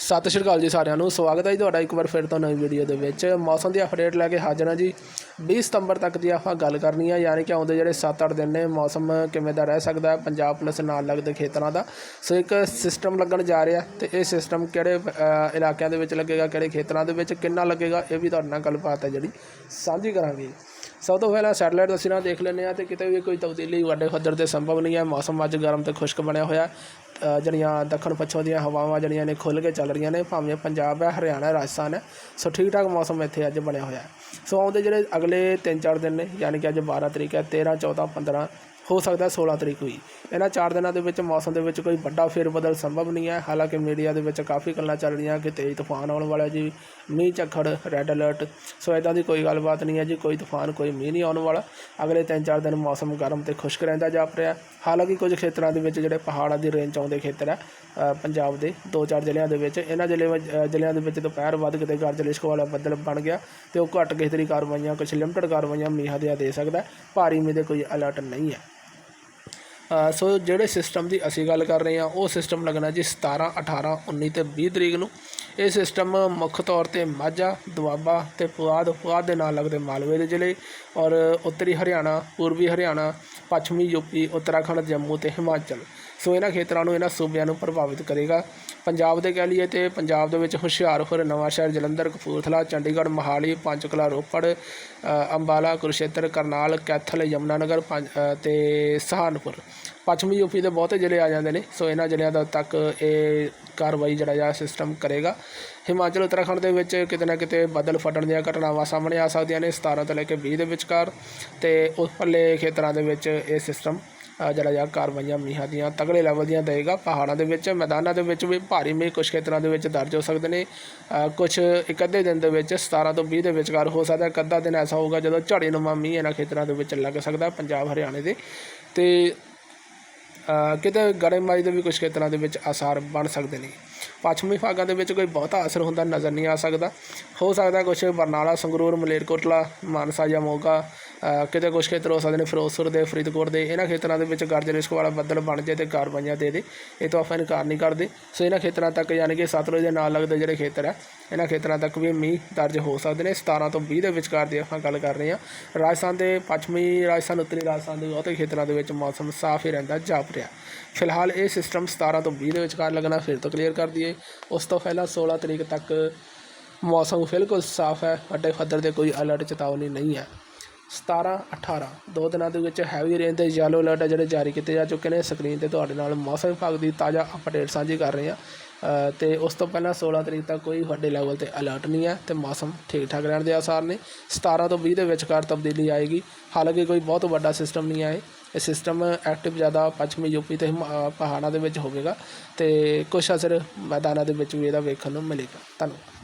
ਸਤਿ ਸ਼੍ਰੀ ਅਕਾਲ ਜੀ ਸਾਰਿਆਂ ਨੂੰ, ਸਵਾਗਤ ਹੈ ਜੀ ਤੁਹਾਡਾ ਇੱਕ ਵਾਰ ਫਿਰ ਤੋਂ ਨਵੀਂ ਵੀਡੀਓ ਦੇ ਵਿੱਚ। ਮੌਸਮ ਦੀ ਅਪਡੇਟ ਲੈ ਕੇ ਹਾਜ਼ਰ ਹਾਂ ਜੀ। 20 ਸਤੰਬਰ ਤੱਕ ਦੀ ਆਪਾਂ ਗੱਲ ਕਰਨੀ ਹੈ ਯਾਨੀ ਕਿ ਆਉਂਦੇ ਜਿਹੜੇ 7-8 ਦਿਨ ਨੇ, ਮੌਸਮ ਕਿਵੇਂ ਦਾ ਰਹਿ ਸਕਦਾ ਹੈ ਪੰਜਾਬ ਪਲਸ ਨਾਲ ਲੱਗਦੇ ਖੇਤਰਾਂ ਦਾ। ਸੋ ਇੱਕ ਸਿਸਟਮ ਲੱਗਣ ਜਾ ਰਿਹਾ ਤੇ ਇਹ ਸਿਸਟਮ ਕਿਹੜੇ ਇਲਾਕਿਆਂ ਦੇ ਵਿੱਚ ਲੱਗੇਗਾ, ਕਿਹੜੇ ਖੇਤਰਾਂ ਦੇ ਵਿੱਚ ਕਿੰਨਾ ਲੱਗੇਗਾ, ਇਹ ਵੀ ਤੁਹਾਡੇ ਨਾਲ ਗੱਲਬਾਤ ਹੈ ਜਿਹੜੀ ਸਾਂਝੀ ਕਰਾਂਗੇ। ਸਭ ਤੋਂ ਪਹਿਲਾਂ ਸੈਟਲਾਈਟ ਤਸਵੀਰਾਂ ਦੇਖ ਲੈਂਦੇ ਆ ਤੇ ਕਿਤੇ ਵੀ ਕੋਈ ਤਬਦੀਲੀ ਵੱਡੇ ਪੱਧਰ ਤੇ ਸੰਭਵ ਨਹੀਂ ਹੈ। ਮੌਸਮ ਅੱਜ ਗਰਮ ਤੇ ਖੁਸ਼ਕ ਬਣਿਆ ਹੋਇਆ। ਜਿਹੜੀਆਂ ਦੱਖਣ ਪੱਛਮ ਦੀਆਂ ਹਵਾਵਾਂ ਜਿਹੜੀਆਂ ਨੇ ਖੁੱਲ੍ਹ ਕੇ ਚੱਲ ਰਹੀਆਂ ਨੇ, ਭਾਵੇਂ ਪੰਜਾਬ ਹੈ, ਹਰਿਆਣਾ ਰਾਜਸਥਾਨ ਹੈ, ਸੋ ਠੀਕ ਠਾਕ ਮੌਸਮ ਇੱਥੇ ਅੱਜ ਬਣਿਆ ਹੋਇਆ ਹੈ। ਸੋ ਆਉਂਦੇ ਜਿਹੜੇ ਅਗਲੇ 3-4 ਦਿਨ ਨੇ, ਯਾਨੀ ਕਿ ਅੱਜ 12 ਤਰੀਕ ਹੈ 13 14 15 ਹੋ ਸਕਦਾ 16 ਤਰੀਕ ਹੋਈ ਇਹਨਾਂ 4 ਦਿਨਾਂ ਦੇ ਵਿੱਚ ਮੌਸਮ ਦੇ ਵਿੱਚ ਕੋਈ ਵੱਡਾ ਫੇਰਬਦਲ ਸੰਭਵ ਨਹੀਂ ਹੈ। ਹਾਲਾਂਕਿ ਮੀਡੀਆ ਦੇ ਵਿੱਚ ਕਾਫੀ ਗੱਲਾਂ ਚੱਲ ਰਹੀਆਂ ਕਿ ਤੇਜ਼ ਤੂਫਾਨ ਆਉਣ ਵਾਲਾ ਜੀ, ਮੀਂਹ, ਝੱਖੜ ਰੈੱਡ ਅਲਰਟ ਸੋ ਇਦਾਂ ਦੀ ਕੋਈ ਗੱਲਬਾਤ ਨਹੀਂ ਹੈ ਜੀ, ਕੋਈ ਤੂਫਾਨ, ਕੋਈ ਮੀਂਹ ਨਹੀਂ ਆਉਣ ਵਾਲਾ। ਅਗਲੇ 3-4 ਦਿਨ ਮੌਸਮ ਗਰਮ ਤੇ ਖੁਸ਼ਕ ਰਹਿੰਦਾ ਜਾਪ ਰਿਹਾ ਹਾਲਾਂਕਿ ਕੁਝ ਖੇਤਰਾਂ ਦੇ ਵਿੱਚ ਜਿਹੜੇ ਪਹਾੜਾਂ ਦੀ ਰੇਂਜ 'ਚ ਦੇ ਖੇਤਰ ਹੈ ਪੰਜਾਬ ਦੇ 2-4 ਜ਼ਿਲ੍ਹਿਆਂ ਦੇ ਵਿੱਚ। ਇਹਨਾਂ ਜ਼ਿਲ੍ਹੇ ਵਿੱਚ- ਜ਼ਿਲ੍ਹਿਆਂ ਦੇ ਵਿੱਚ ਦੁਪਹਿਰ ਵੱਧ ਕਿਤੇ ਗਰਜ ਲਿਸ਼ਕ ਵਾਲਾ ਬੱਦਲ ਬਣ ਗਿਆ ਤੇ ਉਹ ਘੱਟ ਕਿਸੇ ਦੀ ਕਾਰਵਾਈਆਂ ਕੁਝ ਲਿਮਟਡ ਕਾਰਵਾਈਆਂ ਮੀਂਹਾਂ ਦੀਆਂ ਦੇ ਸਕਦਾ। ਭਾਰੀ ਮੀਂਹ ਦੇ ਕੋਈ ਅਲਰਟ ਨਹੀਂ ਹੈ। ਸੋ ਜਿਹੜੇ ਸਿਸਟਮ ਦੀ ਅਸੀਂ ਗੱਲ ਕਰ ਰਹੇ ਹਾਂ, ਉਹ ਸਿਸਟਮ ਲੱਗਣਾ ਜੀ 17 18 19 ਤੇ 20 ਤਰੀਕ ਨੂੰ। ਇਹ ਸਿਸਟਮ ਮੁੱਖ ਤੌਰ ਤੇ ਮਾਝਾ, ਦੁਆਬਾ ਤੇ ਪੁਆਧ ਪੁਆਧ ਦੇ ਨਾਲ ਲੱਗਦੇ ਮਾਲਵੇ ਦੇ ਜ਼ਿਲ੍ਹੇ ਔਰ ਉੱਤਰੀ ਹਰਿਆਣਾ, ਪੂਰਬੀ ਹਰਿਆਣਾ, ਪੱਛਮੀ ਯੂਪੀ ਉੱਤਰਾਖੰਡ, ਜੰਮੂ ਤੇ ਹਿਮਾਚਲ। ਸੋ ਇਹਨਾਂ ਖੇਤਰਾਂ ਨੂੰ ਇਹਨਾਂ ਸੂਬਿਆਂ ਨੂੰ ਪ੍ਰਭਾਵਿਤ ਕਰੇਗਾ। ਪੰਜਾਬ ਦੇ ਕਹਿ ਲਈਏ ਤੇ ਪੰਜਾਬ ਦੇ ਵਿੱਚ ਹੁਸ਼ਿਆਰਪੁਰ ਨਵਾਂਸ਼ਹਿਰ ਜਲੰਧਰ ਕਪੂਰਥਲਾ ਚੰਡੀਗੜ੍ਹ ਮੋਹਾਲੀ ਪੰਚਕਲਾ ਰੋਪੜ ਅੰਬਾਲਾ ਕੁਰਸ਼ੇਤਰ ਕਰਨਾਲ ਕੈਥਲ ਯਮੁਨਾਨਗਰ ਪੰਜ- ਅ, ਤੇ ਸਹਾਰਨਪੁਰ। ਪੱਛਮੀ ਯੂਪੀ ਦੇ ਬਹੁਤੇ ਜ਼ਿਲ੍ਹੇ ਆ ਜਾਂਦੇ ਨੇ ਸੋ ਇਹਨਾਂ ਜ਼ਿਲ੍ਹਿਆਂ ਦਾ ਤੱਕ ਇਹ ਕਾਰਵਾਈ ਜਿਹੜਾ ਆ ਸਿਸਟਮ ਕਰੇਗਾ। ਹਿਮਾਚਲ ਉੱਤਰਾਖੰਡ ਦੇ ਵਿੱਚ ਕਿਤੇ ਨਾ ਕਿਤੇ ਬੱਦਲ ਫਟਣ ਦੀਆਂ ਘਟਨਾਵਾਂ ਸਾਹਮਣੇ ਆ ਸਕਦੀਆਂ ਨੇ 17 ਤੋਂ ਲੈ ਕੇ 20 ਦੇ ਵਿਚਕਾਰ ਤੇ ਉਸ ਪੱਲੇ ਖੇਤਰਾਂ ਦੇ ਵਿੱਚ ਇਹ ਸਿਸਟਮ ਜਿਹੜਾ ਆ ਕਾਰਵਾਈਆਂ ਮੀਂਹਾਂ ਦੀਆਂ ਤਗੜੇ ਲੈਵਲ ਦੀਆਂ ਦੇਗਾ ਪਹਾੜਾਂ ਦੇ ਵਿੱਚ ਮੈਦਾਨਾਂ ਦੇ ਵਿੱਚ ਵੀ ਭਾਰੀ ਮੀਂਹ ਕੁਝ ਖੇਤਰਾਂ ਦੇ ਵਿੱਚ ਦਰਜ ਹੋ ਸਕਦੇ ਨੇ। ਅ, ਕੁਝ ਇੱਕ ਅੱਧੇ ਦਿਨ ਦੇ ਵਿੱਚ 17 ਤੋਂ 20 ਦੇ ਵਿਚਕਾਰ ਹੋ ਸਕਦਾ ਇੱਕ ਅੱਧਾ ਦਿਨ ਐਸਾ ਹੋਊਗਾ ਜਦੋਂ ਝਾੜੀ ਨੁਮਾ ਮੀਂਹ ਇਹਨਾਂ ਖੇਤਰਾਂ ਦੇ ਵਿੱਚ ਲੱਗ ਸਕਦਾ ਪੰਜਾਬ ਹਰਿਆਣੇ ਦੇ। ਤੇ ਕਿਤੇ ਗੜੇਮਾਰੀ ਦੇ ਵੀ ਕੁਝ ਖੇਤਰਾਂ ਦੇ ਵਿੱਚ ਆਸਾਰ ਬਣ ਸਕਦੇ ਨੇ। ਪੱਛਮੀ ਭਾਗਾਂ ਦੇ ਵਿੱਚ ਕੋਈ ਬਹੁਤਾ ਅਸਰ ਹੁੰਦਾ ਨਜ਼ਰ ਨਹੀਂ ਆ ਸਕਦਾ। ਹੋ ਸਕਦਾ ਕੁਝ ਬਰਨਾਲਾ, ਸੰਗਰੂਰ ਮਲੇਰਕੋਟਲਾ ਮਾਨਸਾ ਜਾਂ ਮੋਗਾ ਕਿਤੇ ਕੁਝ ਖੇਤਰ ਹੋ ਸਕਦੇ ਨੇ ਫਿਰੋਜ਼ਪੁਰ ਦੇ, ਫਰੀਦਕੋਟ ਦੇ। ਇਹਨਾਂ ਖੇਤਰਾਂ ਦੇ ਵਿੱਚ ਗਰਜ ਰਿਸਕ ਵਾਲਾ ਬੱਦਲ ਬਣ ਜਾਏ ਤੇ ਕਾਰਵਾਈਆਂ ਦੇ ਦੇ। ਇਹ ਤੋਂ ਆਪਾਂ ਇਨਕਾਰ ਨਹੀਂ ਕਰਦੇ। ਸੋ ਇਹਨਾਂ ਖੇਤਰਾਂ ਤੱਕ ਯਾਨੀ ਕਿ ਸਤਲੁਜ ਦੇ ਨਾਲ ਲੱਗਦੇ ਜਿਹੜੇ ਖੇਤਰ ਹੈ ਇਹਨਾਂ ਖੇਤਰਾਂ ਤੱਕ ਵੀ ਮੀਂਹ ਦਰਜ ਹੋ ਸਕਦੇ ਨੇ। 17 ਤੋਂ 20 ਦੇ ਵਿਚਕਾਰ ਦੀ ਆਪਾਂ ਗੱਲ ਕਰ ਰਹੇ ਹਾਂ। ਰਾਜਸਥਾਨ ਦੇ ਪੱਛਮੀ ਰਾਜਸਥਾਨ, ਉੱਤਰੀ ਰਾਜਸਥਾਨ ਦੇ ਬਹੁਤੇ ਖੇਤਰਾਂ ਦੇ ਵਿੱਚ ਮੌਸਮ ਸਾਫ਼ ਹੀ ਰਹਿੰਦਾ, ਜਾਪ ਰਿਹਾ। ਫਿਲਹਾਲ ਇਹ ਸਿਸਟਮ 17 ਤੋਂ 20 ਦੇ ਵਿਚਕਾਰ ਲੱਗਣਾ ਫਿਰ ਤੋਂ ਕਲੀਅਰ ਕਰ ਦਈਏ ਉਸ ਤੋਂ ਪਹਿਲਾਂ 16 ਤਰੀਕ ਤੱਕ ਮੌਸਮ ਬਿਲਕੁਲ ਸਾਫ਼ ਹੈ। ਵੱਡੇ ਪੱਧਰ ਤੇ ਕੋਈ ਅਲਰਟ ਚੇਤਾਵਨੀ ਨਹੀਂ ਹੈ। 17 18 ਦੋ ਦਿਨਾਂ ਦੇ ਵਿੱਚ ਹੈਵੀ ਰੇਨ ਤੇ ਯੈਲੋ ਅਲਰਟ ਜਿਹੜੇ ਜਾਰੀ ਕੀਤੇ ਜਾ ਚੁੱਕੇ ਨੇ। ਸਕਰੀਨ ਤੇ ਤੁਹਾਡੇ ਨਾਲ ਮੌਸਮ ਵਿਭਾਗ ਦੀ ਤਾਜ਼ਾ ਅਪਡੇਟ ਸਾਂਝੀ ਕਰ ਰਹੇ ਹਾਂ। ਅ, ਤੇ ਉਸ ਤੋਂ ਪਹਿਲਾਂ 16 ਤਰੀਕ ਤੱਕ ਕੋਈ ਵੱਡੇ ਲੈਵਲ ਤੇ ਅਲਰਟ ਨਹੀਂ ਹੈ ਤੇ ਮੌਸਮ ਠੀਕ ਠਾਕ ਰਹਿਣ ਦੇ ਆਸਾਰ ਨੇ। 17 ਤੋਂ 20 ਦੇ ਵਿਚਕਾਰ ਤਬਦੀਲੀ ਆਏਗੀ। ਹਾਲਾਂਕਿ ਕੋਈ ਬਹੁਤ ਵੱਡਾ ਸਿਸਟਮ ਨਹੀਂ ਆਏ ਇਹ ਸਿਸਟਮ ਐਕਟਿਵ ਜ਼ਿਆਦਾ ਪੱਛਮੀ ਯੂਪੀ ਤੇ ਹਿਮਾ- ਪਹਾੜਾਂ ਦੇ ਵਿੱਚ ਹੋਵੇਗਾ ਤੇ ਕੁਝ ਅਸਰ ਮੈਦਾਨਾਂ ਦੇ ਵਿੱਚ ਵੀ ਇਹਦਾ ਵੇਖਣ ਨੂੰ ਮਿਲੇਗਾ। ਧੰਨਵਾਦ।